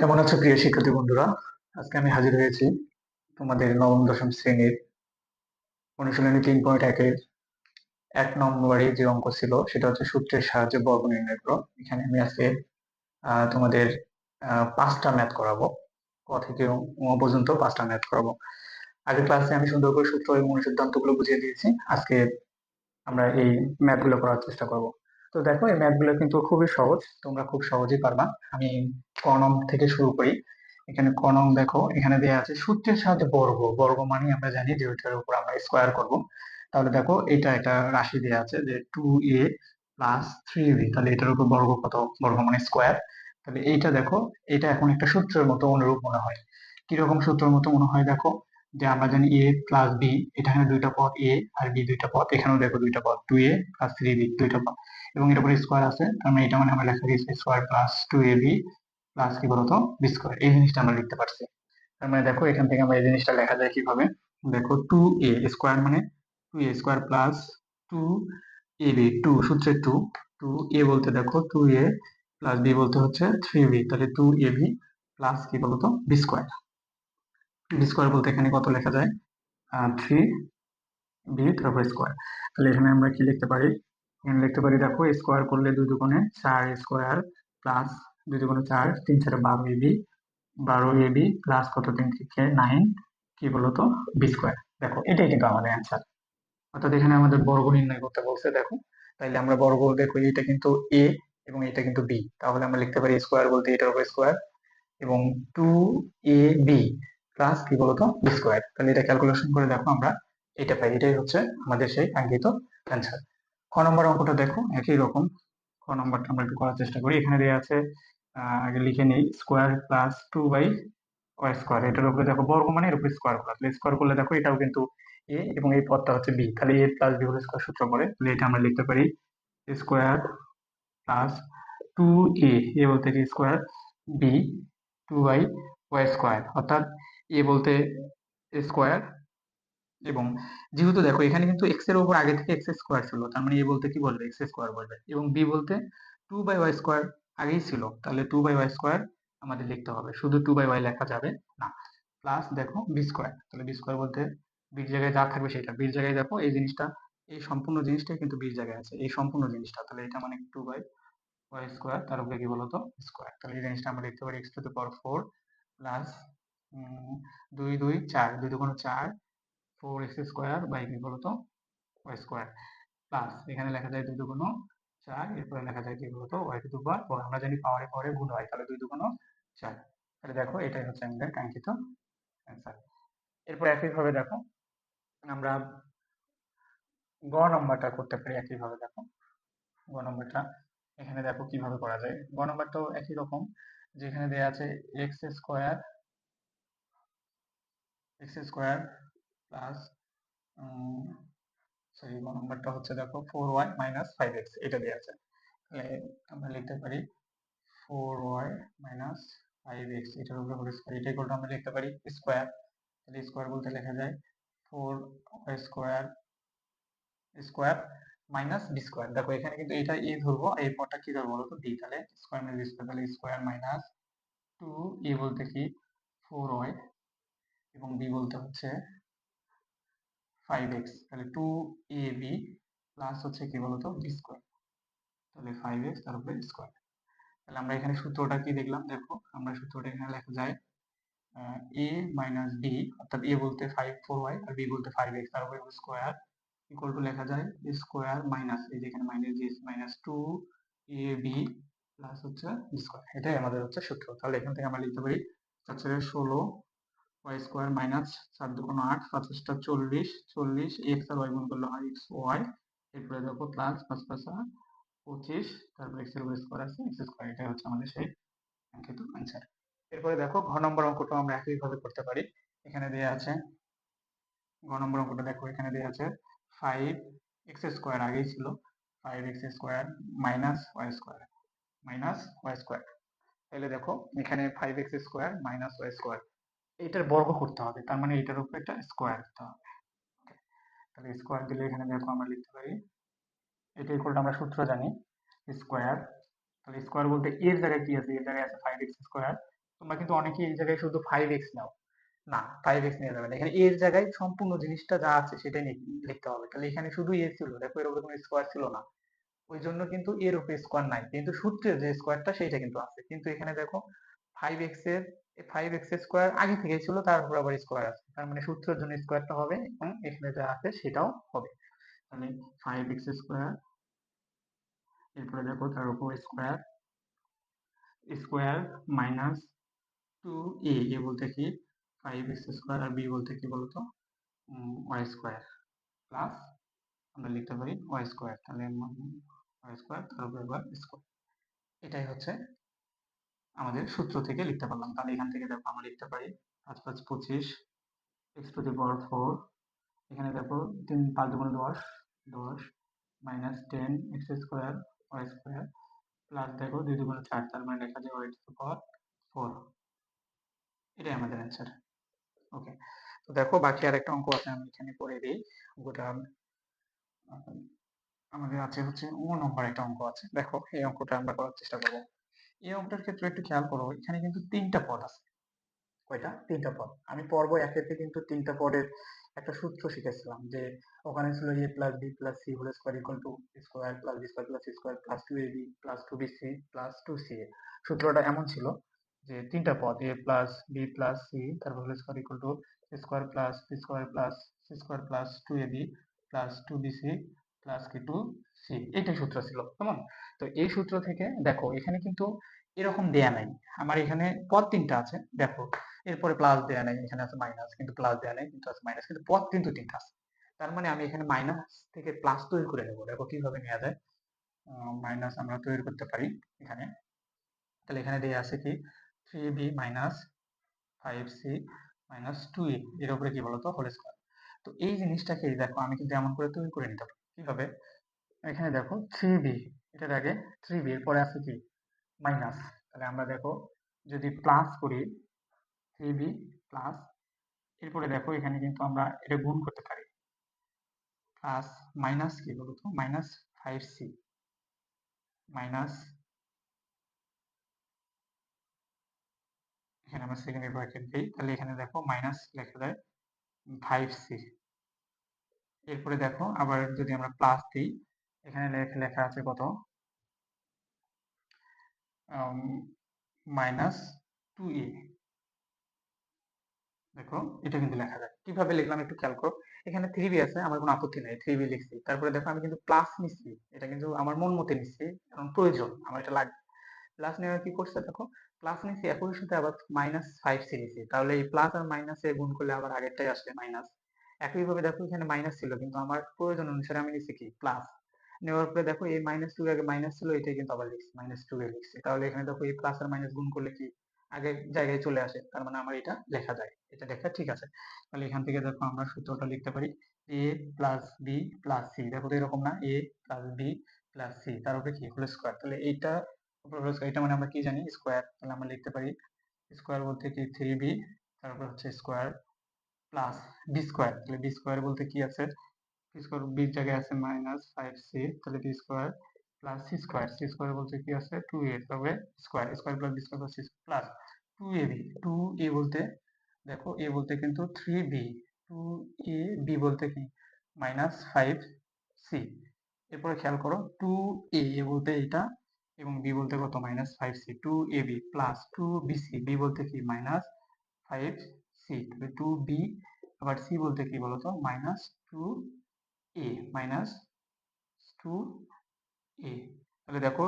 কেমন আছো প্রিয় শিক্ষার্থী বন্ধুরা? আজকে আমি হাজির হয়েছি তোমাদের নবম, দশম শ্রেণির অনুশীলনী তিন পয়েন্ট একের এক নম্বরে যে অঙ্ক ছিল, সেটা হচ্ছে সূত্রের সাহায্যে বর্গ নির্ণয় করো। এখানে আমি আজকে তোমাদের পাঁচটা ম্যাথ করাবো। ক থেকে পর্যন্ত পাঁচটা ম্যাথ করাবো। আগের ক্লাসে আমি সুন্দর করে সূত্র এবং অনুসিদ্ধান্তগুলো বুঝিয়ে দিয়েছি। আজকে আমরা এই ম্যাথগুলো করার চেষ্টা করব। তো দেখো, এই ম্যাথগুলো কিন্তু খুবই সহজ, তোমরা খুব সহজেই পারবা। আমি ক নং থেকে শুরু করি। এখানে ক নং দেখো, এখানে দেওয়া আছে সূত্রের সাহায্যে বর্গ। বর্গ মানে আমরা জানি যে ওইটার উপর আমরা স্কোয়ার করব। তাহলে দেখো, এটা একটা রাশি দেওয়া আছে যে two A plus three B তাহলে এটার উপর বর্গ কত? বর্গ মানে স্কোয়ার তাহলে এইটা দেখো, এটা এখন একটা সূত্রের মতো অনুরূপ মনে হয়। কীরকম সূত্রের মতো মনে হয় দেখো, যে আমরা জানি এ প্লাস বি এটা এখানে দুইটা পদ এ আর বি দুইটা পদ, এখানেও দেখো দুইটা পদ two A plus three B দুইটা পদ। এবং এর উপরে স্কোয়ার আছে। তার মানে এটা মানে আমরা লেখা দিয়েছি square plus two A B plus কি বলতো? বি স্কোয়ার এই জিনিসটা আমরা লিখতে পারছি। তার মানে দেখো, এখান থেকে আমরা এই জিনিসটা লেখা যায় কীভাবে? দেখো টু এ স্কোয়ার মানে two A square plus two A B two সূত্রে টু টু এ বলতে দেখো টু এ প্লাস বি বলতে হচ্ছে থ্রি বি তাহলে টু এ বি প্লাস কি বলতো? বি স্কোয়ার বি স্কোয়ার বলতে এখানে কত লেখা যায়? থ্রি বি তারপর স্কোয়ার তাহলে এখানে আমরা কি লিখতে পারি? এখানে লিখতে পারি, দেখো স্কোয়ার করলে দুই দুগুণে চার স্কোয়ার প্লাস দুই দুগুণে চার, তিন চারে বারো এবি বারো এবি প্লাস কত? তিন থেকে নাইন কি বলতো? বি স্কোয়ার দেখো, এটাই কিন্তু আমাদের অ্যান্সার অর্থাৎ এখানে আমাদের বর্গ নির্ণয় করতে বলছে, দেখো। তাইলে আমরা বর্গ দেখো এটা কিন্তু এ এবং এটা কিন্তু বি তাহলে আমরা লিখতে পারি স্কোয়ার বলতে এটার উপর স্কোয়ার এবং টু এ বি প্লাস কি বলতো? বি স্কোয়ার তাহলে এটা ক্যালকুলেশন করে দেখো আমরা এটা পাই। এটাই হচ্ছে আমাদের সেই কাঙ্ক্ষিত অ্যান্সার খ নম্বর অঙ্কটা দেখো, একই রকম। খ নম্বরটা আমরা একটু করার চেষ্টা করি। এখানে দেওয়া আছে আগে লিখে নেই square plus two by Y square এটার উপরে দেখো বর্গ মানে এর উপরে স্কোয়ার তাহলে স্কোয়ার করলে দেখো এটাও কিন্তু এ এবং এই পদটা হচ্ছে বি তাহলে A plus B whole square সূত্র করে তাহলে এটা আমরা লিখতে পারি square plus two A A বলতে কি square B two by Y square অর্থাৎ এ বলতে স্কোয়ার এবং যেহেতু দেখো, এখানে কিন্তু এক্সের উপর আগে থেকে এক্স স্কোয়ার ছিল, তার মানে এ বলতে কি বলবে? এক্স স্কোয়ার বলবে। এবং বি বলতে টু বাই ওয়াই স্কোয়ার আগেই ছিল, তাহলে টু বাই ওয়াই স্কোয়ার আমাদের লিখতে হবে। শুধু টু বাই ওয়াই লেখা যাবে না। প্লাস দেখো বি স্কোয়ার তাহলে বি স্কোয়ার বলতে বির জায়গায় যা থাকবে সেটা। বির জায়গায় দেখো, এই জিনিসটা, এই সম্পূর্ণ জিনিসটাই কিন্তু বির জায়গায় আছে। এই সম্পূর্ণ জিনিসটা, তাহলে এটা মানে টু বাই ওয়াই স্কোয়ার তার উপরে কি বলতো? স্কোয়ার তাহলে এই জিনিসটা আমরা লিখতে পারি X to the power four plus দুই দুই চার, দুই দুগুণ চার ফোর এক্স স্কোয়ার বাই কি বলতো, ওয়াই স্কোয়ার। প্লাস এখানে লেখা যায় দুই দুগুণ চার, এরপরে লেখা যায় কি বলতো, ওয়াই পাওয়ার ফোর। আমরা জানি পাওয়ারে পাওয়ারে গুণ হয়, তাহলে দুই দুগুণ চার। তাহলে দেখো, এটাই হচ্ছে আমাদের কাঙ্ক্ষিত অ্যান্সার এরপর একইভাবে দেখো, আমরা গ নম্বরটা করতে পারি একইভাবে, দেখো। গ নম্বরটা, এখানে দেখো কীভাবে করা যায়। গ নম্বরটাও একই রকম, যেখানে দেয়া আছে X square X square plus sorry গ নম্বরটা হচ্ছে দেখো four Y minus five X এটা দেওয়া আছে। তাহলে আমরা লিখতে পারি four Y minus five X এটার উপরে হোল স্কোয়ার এটা ইকুয়াল আমরা লিখতে পারি স্কোয়ার তাহলে স্কোয়ার বলতে লেখা যায় four Y square square minus B square দেখো, এখানে কিন্তু এটা এ ধরবো এই পরটা কি ধরবো বলতো? বি তাহলে স্কোয়ার মাইনাস স্কোয়ার তাহলে স্কোয়ার মাইনাস টু এ বলতে কি? ফোর ওয়াই এবং বি বলতে হচ্ছে ফাইভ এক্স তাহলে টু এ বি প্লাস হচ্ছে কি বলতো? বি স্কোয়ার তাহলে ফাইভ এক্স তার উপরে স্কোয়ার তাহলে আমরা এখানে সূত্রটা কি দেখলাম? দেখো, আমরা সূত্রটা এখানে লেখা যায় এ মাইনাস বি অর্থাৎ এ বলতে ফাইভ ফোর ওয়াই আর বি বলতে ফাইভ এক্স তার উপরে স্কোয়ার ইকুয়াল টু লেখা যায় স্কোয়ার মাইনাস এই যেখানে মাইনাস দিয়ে minus two A B plus হচ্ছে স্কোয়ার এটাই আমাদের হচ্ছে সূত্র। তাহলে এখান থেকে আমরা লিখতে পারি চারে ষোলো ওয়াই স্কোয়ার মাইনাস চার দুগুণ আট পাঁচটা চল্লিশ চল্লিশ, এক্স আর ওয়াই গুণ করলে হয় এক্স ওয়াই, এরপরে দেখো প্লাস পাঁচ পাঁচা পঁচিশ, তারপর এক্সের স্কোয়ার আছে এক্স স্কোয়ার এটাই হচ্ছে আমাদের সেই অ্যান্সার এরপরে দেখো ঘ নম্বর অঙ্কটা আমরা একইভাবে করতে পারি। এখানে দেওয়া আছে, ঘ নম্বর অঙ্কটা দেখো, এখানে দেওয়া আছে ফাইভ এক্স স্কোয়ার আগেই ছিল five X square minus Y square minus Y square তাহলে দেখো এখানে five X square minus Y square এটার বর্গ করতে হবে, তার মানে এটার উপর একটা স্কোয়ার দিতে হবে। তাহলে স্কোয়ার দিলে এখানে দেখো আমরা লিখতে পারি, এটা ইকুয়াল আমরা সূত্র জানি স্কোয়ার তাহলে স্কোয়ার বলতে এর জায়গায় কি আছে? এর জায়গায় আছে ফাইভ এক্স স্কোয়ার তোমরা কিন্তু অনেকেই এই জায়গায় শুধু ফাইভ এক্স নাও। না ফাইভ এক্স নেওয়া যাবে না, এখানে এর জায়গায় সম্পূর্ণ জিনিসটা যা আছে সেটাই লিখতে হবে। তাহলে এখানে শুধু এ ছিল, দেখো এর উপরে কোনো স্কোয়ার ছিল না। ওই জন্য কিন্তু এর উপরে স্কোয়ার নাই, কিন্তু সূত্রের যে স্কোয়ারটা সেইটা কিন্তু আছে। কিন্তু এখানে দেখো ফাইভ এক্সের ফাইভ এক্স স্কোয়ার আগে থেকে ছিল, তার উপর আবার স্কোয়ার আছে। তার মানে সূত্রের জন্য স্কোয়ারটা হবে এবং এখানে যা আছে সেটাও হবে। তাহলে ফাইভ এক্স স্কোয়ার এরপরে দেখো তার উপর square square minus two A A বলতে কি? ফাইভ এক্স স্কোয়ার আর বি বলতে কি বলতো? ওয়াই স্কোয়ার প্লাস আমরা লিখতে পারি ওয়াই স্কোয়ার তাহলে ওয়াই স্কোয়ার তার উপর আবার স্কোয়ার এটাই হচ্ছে আমাদের সূত্র থেকে লিখতে পারলাম। তাহলে এখান থেকে দেখো আমরা লিখতে পারি পাঁচ পাঁচ পঁচিশ X to the power four এখানে দেখো তিন পাঁচ দুগুণে দশ দশ minus ten X square Y square plus দেখো দুই দুগুণে চার, তার মানে লেখা যায় ওয়াই টু পাওয়ার ফোর এটাই আমাদের অ্যান্সার ওকে তো দেখো বাকি আর একটা অঙ্ক আছে, আমি এখানে করে দিই। গোটা আমাদের আছে হচ্ছে ও নম্বর একটা অঙ্ক আছে। দেখো এই অঙ্কটা আমরা করার চেষ্টা করব। এই অঙ্কটার ক্ষেত্রে একটু খেয়াল করো, এখানে কিন্তু তিনটা পদ আছে। কয়টা? তিনটা পদ। আমি পর্ব একেতে কিন্তু তিনটা পদের একটা সূত্র শিখেছিলাম যে ওখানে ছিল A plus B plus C whole square equal to square plus B square plus square plus two A B plus two B C plus two C A সূত্রটা এমন ছিল যে তিনটা পদ A plus B plus C তারপর whole square equal to square plus square plus square plus two A B plus two B C plus কি two C এইটাই সূত্র ছিল, কেমন? তো এই সূত্র থেকে দেখো, এখানে কিন্তু এরকম দেয়া নাই। আমার এখানে পদ তিনটা আছে, দেখো, এরপরে প্লাস দেয়া নাই, এখানে আছে মাইনাস কিন্তু প্লাস দেয়া নাই, কিন্তু আছে মাইনাস কিন্তু পদ কিন্তু তিনটা আছে। তার মানে আমি এখানে মাইনাস থেকে প্লাস তৈরি করে নেব। দেখো কীভাবে নেওয়া যায়। মাইনাস আমরা তৈরি করতে পারি এখানে। তাহলে এখানে দেয়া আছে কি? Three B minus five C minus two A এর উপরে কি বলতো? হোল স্কোয়ার তো এই জিনিসটাকে দেখো, আমি কিন্তু এমন করে তৈরি করে নিতে পারি। কীভাবে? এখানে দেখো থ্রি বি এটার আগে থ্রি বি এর পরে আছে কি? মাইনাস তাহলে আমরা দেখো যদি প্লাস করি থ্রি বি প্লাস এরপরে দেখো এখানে কিন্তু আমরা এটা গুণ করতে পারি। প্লাস মাইনাস কি বলতো মাইনাস ফাইভ সি মাইনাস এখানে আমরা সেকেন্ড ব্র্যাকেট দিই, তাহলে এখানে দেখো মাইনাস লেখা যায় ফাইভ সি এরপরে দেখো আবার যদি আমরা প্লাস দিই এখানে লেখা আছে কত? মাইনাস টু এ দেখো, এটা কিন্তু লেখা যায়। কীভাবে লিখলাম একটু খেয়াল করো। এখানে থ্রি বি আছে, আমার কোনো আপত্তি নাই থ্রি বি লিখছি। তারপরে দেখো, আমি কিন্তু প্লাস নিচ্ছি। এটা কিন্তু আমার মন মতে নিচ্ছি, কারণ প্রয়োজন, আমার এটা লাগবে। প্লাস নেওয়া কি করছে দেখো প্লাস নিচ্ছি, একই সাথে আবার মাইনাস ফাইভ সি নিচ্ছি। তাহলে এই প্লাস আর মাইনাসে গুণ করলে আবার আগেরটাই আসবে মাইনাস একইভাবে দেখো, এখানে মাইনাস ছিল, কিন্তু আমার প্রয়োজন অনুসারে আমি নিচ্ছি কি? প্লাস নেওয়ার পরে দেখো এই মাইনাস টু আগে মাইনাস ছিল, এটাই কিন্তু আবার লিখছি মাইনাস টু লিখছি। তাহলে এখানে দেখো এই প্লাস আর মাইনাস গুণ করলে কি? আগের জায়গায় চলে আসে, তার মানে আমার এটা লেখা যায়, এটা লেখা ঠিক আছে। তাহলে এখান থেকে দেখো আমরা সূত্রটা লিখতে পারি A plus B plus C দেখো তো এরকম না A plus B plus C তার উপরে কি? হোল স্কোয়ার তাহলে এইটা এটা মানে আমরা কি জানি? স্কোয়ার তাহলে আমরা লিখতে পারি স্কোয়ার বলতে কি? থ্রি বি তারপর হচ্ছে স্কোয়ার প্লাস বি স্কোয়ার তাহলে বি স্কোয়ার বলতে কি আছে? বি স্কোয়ার বি জায়গায় আছে মাইনাস ফাইভ সি, তাহলে B square plus C square. C square বলতে কি আছে? টু এ, তবে square square plus B square C plus two A B. Two A বলতে, দেখো, এ বলতে কিন্তু three B. Two A B বলতে কি? Minus five C. এরপরে খেয়াল করো, টু এ বলতে এটা, এবং বি বলতে কত? Minus five C. Two A B plus two B C. B বলতে কি? Minus five C. Two B, আবার সি বলতে কি বলতো? Minus two A minus two A তাহলে দেখো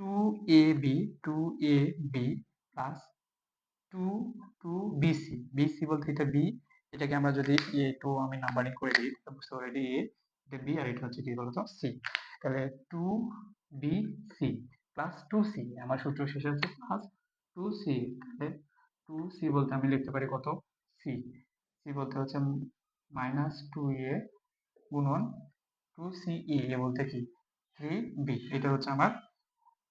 two A B two A B plus two two বলতে এটা বি এটাকে আমরা যদি এ টু আমি নাম্বারিং করে দিই বুঝতে পারি এ এটা বি আর এটা হচ্ছে কি বলতো সি তাহলে two B C plus two C আমার সূত্র শেষ হচ্ছে প্লাস টু সি তাহলে টু সি বলতে আমি লিখতে পারি কত? সি সি বলতে হচ্ছে মাইনাস টু এ গুণন টু সি এ বলতে কি? থ্রি বি এটা হচ্ছে আমার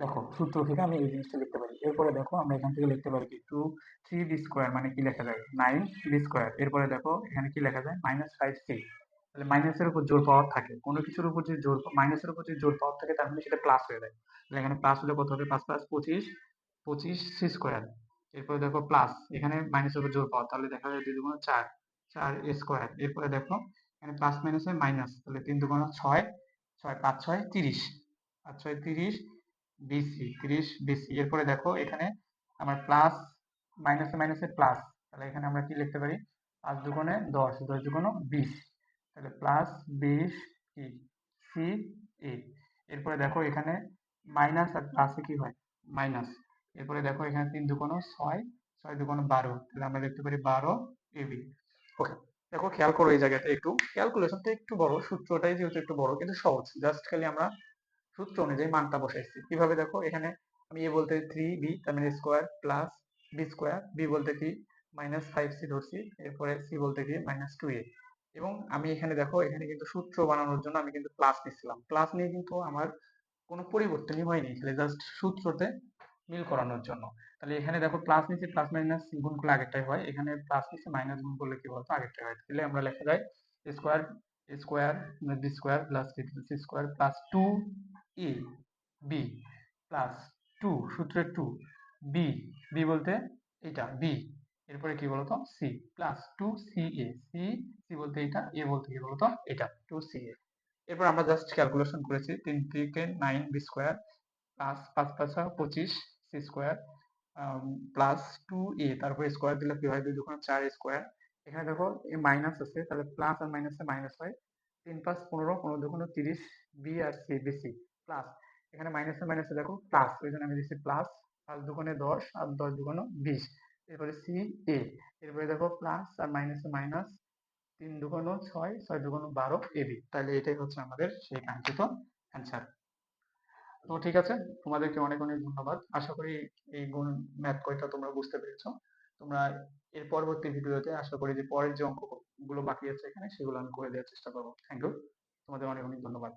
দেখো, সূত্র থেকে আমি এই জিনিসটা লিখতে পারি। এরপরে দেখো, আমরা এখান থেকে লিখতে পারি কি? টু থ্রি বি স্কোয়ার মানে কি লেখা যায়? নাইন বি স্কোয়ার এরপরে দেখো, এখানে কি লেখা যায়? মাইনাস ফাইভ সি তাহলে মাইনাসের উপর জোর পাওয়ার থাকে। কোনো কিছুর উপর যদি জোর মাইনাসের উপর যদি জোর পাওয়ার থাকে, তাহলে সেটা প্লাস হয়ে যায়। তাহলে এখানে প্লাস হলে কত হবে? পাঁচ প্লাস পঁচিশ পঁচিশ সি স্কোয়ার এরপরে দেখো প্লাস এখানে মাইনাসের উপর জোর পাওয়া তাহলে দেখা যায় দুই দুগুণ চার। চার এ স্কোয়ার এরপরে দেখো এখানে প্লাস মাইনাসে মাইনাস তাহলে তিন দুগুণ ছয় ছয় পাঁচ ছয় তিরিশ, পাঁচ ছয় তিরিশ বিসি তিরিশ বিসি এরপরে দেখো এখানে আমার প্লাস মাইনাসে মাইনাসে প্লাস তাহলে এখানে আমরা কি লিখতে পারি? পাঁচ দুগুণে দশ দশ দুগুণ বিশ, তাহলে প্লাস বিশ কি? সি এ এরপরে দেখো এখানে মাইনাস আর প্লাসে কি হয়? মাইনাস এরপরে দেখো এখানে তিন দুগুণ ছয় ছয় দুগুণ বারো, তাহলে আমরা লিখতে পারি বারো এবি ওকে দেখো, খেয়াল করো এই জায়গাটা একটু ক্যালকুলেশনটা একটু বড়, সূত্রটাই যেহেতু একটু বড়, কিন্তু সহজ। জাস্ট খালি আমরা সূত্র অনুযায়ী মানটা বসাইছি। কীভাবে দেখো, এখানে আমি এ বলতে থ্রি বি তার মানে square plus B square B বলতে কি মাইনাস ফাইভ সি ধরছি, এরপরে সি বলতে কি মাইনাস টু এ এবং আমি এখানে দেখো, এখানে কিন্তু সূত্র বানানোর জন্য আমি কিন্তু প্লাস নিচ্ছিলাম প্লাস নিয়ে কিন্তু আমার কোনো পরিবর্তনই হয়নি, খালি জাস্ট সূত্রতে মিল করানোর জন্য। তাহলে এখানে দেখো প্লাস নিচে প্লাস মাইনাস গুণ করলে আগেরটাই হয়। এখানে প্লাস নিচে মাইনাস গুণ করলে কি বলতো? আগেরটাই হয়। তাহলে আমরা লেখা যায় square square B square plus C square plus two A B plus two সূত্রে টু বি বি বলতে এটা বি এরপরে কি বলতো? C plus two C A C C বলতে এটা এ বলতে কি বলতো? এটা টু সি এ এরপর আমরা জাস্ট ক্যালকুলেশন করেছি তিন থেকে নাইন বি স্কোয়ার প্লাস পাঁচ পাঁচা পঁচিশ স্কোয়ার প্লাস টু এ তারপরে স্কোয়ার দিলে কি হয়? দুই দুগুণ চার স্কোয়ার এখানে দেখো এ মাইনাস আছে, তাহলে প্লাস আর মাইনাসে মাইনাস হয়। তিন পাঁচ পনেরো পনেরো দুগুণ তিরিশ বি আর সি বেশি প্লাস এখানে মাইনাসে মাইনাসে দেখো প্লাস ওই জন্য আমি দিচ্ছি প্লাস পাঁচ দুগুণে দশ আর দশ দুগুণ বিশ। এরপরে সি এ এরপরে দেখো প্লাস আর মাইনাসে মাইনাস তিন দুগুণ ছয় ছয় দুগুণ বারো এবি তাহলে এটাই হচ্ছে আমাদের সেই কাঙ্ক্ষিত অ্যান্সার তো ঠিক আছে, তোমাদেরকে অনেক অনেক ধন্যবাদ। আশা করি এই গুণ ম্যাথ কয়টা তোমরা বুঝতে পেরেছ। তোমরা এর পরবর্তী ভিডিওতে আশা করি যে পরের যে অঙ্কগুলো বাকি আছে এখানে, সেগুলো আমি করে দেওয়ার চেষ্টা করব। থ্যাংক ইউ তোমাদের অনেক অনেক ধন্যবাদ।